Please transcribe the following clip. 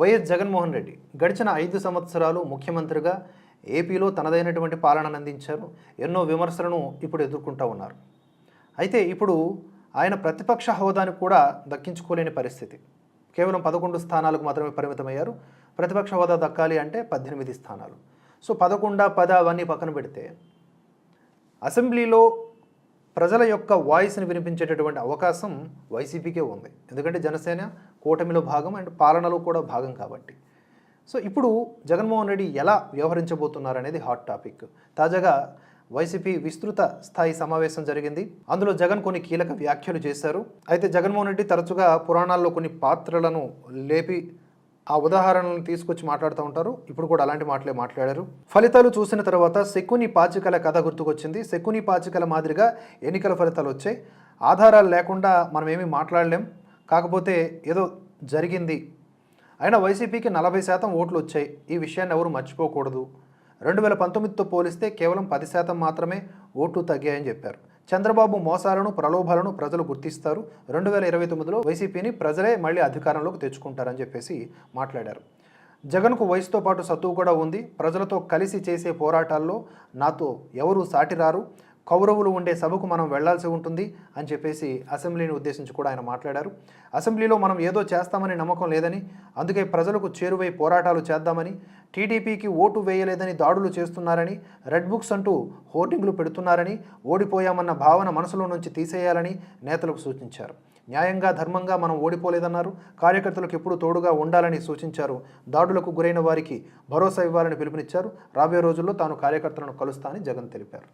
YS Jaganmohan Reddy గడిచిన ఐదు సంవత్సరాలు ముఖ్యమంత్రిగా ఏపీలో తనదైనటువంటి పాలనను అందించారు. ఎన్నో విమర్శలను ఇప్పుడు ఎదుర్కొంటూ ఉన్నారు. అయితే ఇప్పుడు ఆయన ప్రతిపక్ష హోదాను కూడా దక్కించుకోలేని పరిస్థితి. కేవలం పదకొండు స్థానాలకు మాత్రమే పరిమితమయ్యారు. ప్రతిపక్ష హోదా దక్కాలి అంటే పద్దెనిమిది స్థానాలు. సో పదకొండ పద అవన్నీ పక్కన పెడితే అసెంబ్లీలో ప్రజల యొక్క వాయిస్ని వినిపించేటటువంటి అవకాశం వైసీపీకే ఉంది. ఎందుకంటే జనసేన కూటమిలో భాగం అండ్ పాలనలో కూడా భాగం కాబట్టి. సో ఇప్పుడు జగన్మోహన్ రెడ్డి ఎలా వ్యవహరించబోతున్నారు అనేది హాట్ టాపిక్. తాజాగా వైసీపీ విస్తృత స్థాయి సమావేశం జరిగింది. అందులో జగన్ కొన్ని కీలక వ్యాఖ్యలు చేశారు. అయితే జగన్మోహన్ రెడ్డి తరచుగా పురాణాల్లో కొన్ని పాత్రలను లేపి ఆ ఉదాహరణలను తీసుకొచ్చి మాట్లాడుతూ ఉంటారు. ఇప్పుడు కూడా అలాంటి మాటలే మాట్లాడారు. ఫలితాలు చూసిన తర్వాత శకుని పాచికల కథ గుర్తుకొచ్చింది. శకుని పాచికల మాదిరిగా ఎన్నికల ఫలితాలు వచ్చాయి. ఆధారాలు లేకుండా మనం ఏమీ మాట్లాడలేం. కాకపోతే ఏదో జరిగింది. అయినా వైసీపీకి నలభై శాతం ఓట్లు వచ్చాయి. ఈ విషయాన్ని ఎవరు మర్చిపోకూడదు. రెండు వేల పంతొమ్మిదితో పోలిస్తే కేవలం పది శాతం మాత్రమే ఓట్లు తగ్గాయని చెప్పారు. చంద్రబాబు మోసాలను ప్రలోభాలను ప్రజలు గుర్తిస్తారు. రెండు వేల ఇరవై తొమ్మిదిలో వైసీపీని ప్రజలే మళ్ళీ అధికారంలోకి తెచ్చుకుంటారని చెప్పేసి మాట్లాడారు. జగన్కు వయసుతో పాటు సత్తువు కూడా ఉంది. ప్రజలతో కలిసి చేసే పోరాటాల్లో నాతో ఎవరు సాటిరారు? కౌరవులు ఉండే సభకు మనం వెళ్ళాల్సి ఉంటుంది అని చెప్పేసి అసెంబ్లీని ఉద్దేశించి కూడా ఆయన మాట్లాడారు. అసెంబ్లీలో మనం ఏదో చేస్తామని నమ్మకం లేదని అందుకే ప్రజలకు చేరువై పోరాటాలు చేద్దామని టీడీపీకి ఓటు వేయలేదని దాడులు చేస్తున్నారని రెడ్ బుక్స్ అంటూ హోర్డింగ్లు పెడుతున్నారని ఓడిపోయామన్న భావన మనసులో నుంచి తీసేయాలని నేతలకు సూచించారు. న్యాయంగా ధర్మంగా మనం ఓడిపోలేదన్నారు. కార్యకర్తలకు ఎప్పుడు తోడుగా ఉండాలని సూచించారు. దాడులకు గురైన వారికి భరోసా ఇవ్వాలని పిలుపునిచ్చారు. రాబోయే రోజుల్లో తాను కార్యకర్తలను కలుస్తానని జగన్ తెలిపారు.